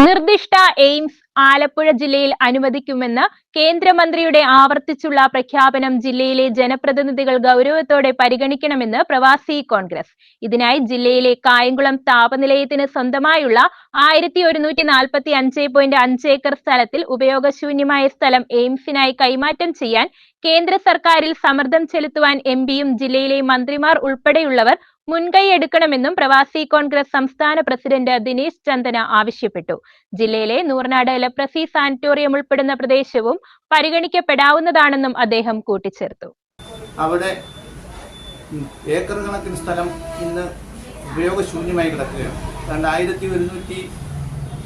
നിർദ്ദിഷ്ട എയിംസ് ആലപ്പുഴ ജില്ലയിൽ അനുവദിക്കുമെന്ന് കേന്ദ്രമന്ത്രിയുടെ ആവർത്തിച്ചുള്ള പ്രഖ്യാപനം ജില്ലയിലെ ജനപ്രതിനിധികൾ ഗൗരവത്തോടെ പരിഗണിക്കണമെന്ന് പ്രവാസി കോൺഗ്രസ്. ഇതിനായി ജില്ലയിലെ കായംകുളം താപനിലയത്തിന് സ്വന്തമായുള്ള ആയിരത്തി ഒരുന്നൂറ്റി നാൽപ്പത്തി അഞ്ച് പോയിന്റ് അഞ്ച് ഏക്കർ സ്ഥലത്തിൽ ഉപയോഗശൂന്യമായ സ്ഥലം എയിംസിനായി കൈമാറ്റം ചെയ്യാൻ കേന്ദ്ര സർക്കാരിൽ സമ്മർദ്ദം ചെലുത്തുവാൻ എം പിയും ജില്ലയിലെ മന്ത്രിമാർ ഉൾപ്പെടെയുള്ളവർ മുൻകൈയെടുക്കണമെന്നും പ്രവാസി കോൺഗ്രസ് സംസ്ഥാന പ്രസിഡന്റ് ദിനേശ് ചന്ദന ആവശ്യപ്പെട്ടു. ജില്ലയിലെ നൂർനാട് ലെപ്രസി സാനിറ്റോറിയം ഉൾപ്പെടുന്ന പ്രദേശവും പരിഗണിക്കപ്പെടാവുന്നതാണെന്നും അദ്ദേഹം കൂട്ടിച്ചേർത്തു. അവിടെ ഏക്കർ കണക്കിന് സ്ഥലം ഇന്ന് ഉപയോഗശൂന്യമായി കിടക്കുകയാണ്. രണ്ടായിരത്തി ഒരുന്നൂറ്റി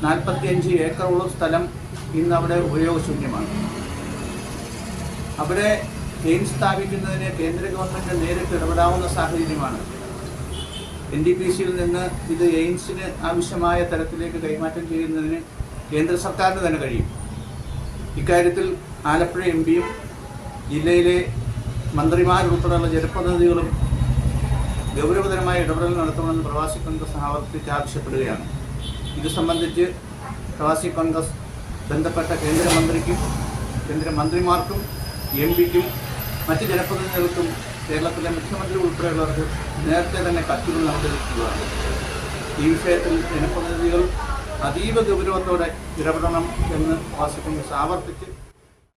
നാൽപ്പത്തി അഞ്ച് ഏക്കറോളം സ്ഥലം ഇന്ന് അവിടെ ഉപയോഗശൂന്യമാണ്. അവിടെ കെയിൻ സ്ഥാപിക്കുന്നതിന് കേന്ദ്ര ഗവൺമെന്റ് നേരിട്ട് ഇടപെടാവുന്ന സാഹചര്യമാണ്. എൻ ഡി പി സിയിൽ നിന്ന് ഇത് എയിംസിന് ആവശ്യമായ തരത്തിലേക്ക് കൈമാറ്റം ചെയ്യുന്നതിന് കേന്ദ്ര സർക്കാരിന് തന്നെ കഴിയും. ഇക്കാര്യത്തിൽ ആലപ്പുഴ എം പിയും ജില്ലയിലെ മന്ത്രിമാരുൾപ്പെടെയുള്ള ജനപ്രതിനിധികളും ഗൗരവതരമായ ഇടപെടൽ നടത്തണമെന്ന് പ്രവാസി കോൺഗ്രസ് ആവർത്തിച്ച് ആവശ്യപ്പെടുകയാണ്. ഇത് സംബന്ധിച്ച് പ്രവാസി കോൺഗ്രസ് ബന്ധപ്പെട്ട കേന്ദ്രമന്ത്രിക്കും കേന്ദ്രമന്ത്രിമാർക്കും എം പിക്കും മറ്റ് ജനപ്രതിനിധികൾക്കും കേരളത്തിലെ മുഖ്യമന്ത്രി ഉൾപ്പെടെയുള്ളവർക്ക് നേരത്തെ തന്നെ കത്തുകൾ അവതരിപ്പിക്കുകയാണ് ഈ വിഷയത്തിൽ ജനപ്രതിനിധികൾ അതീവ ഗൗരവത്തോടെ ഇടപെടണം എന്ന് വാസിക്കുന്ന ആവർത്തിച്ച്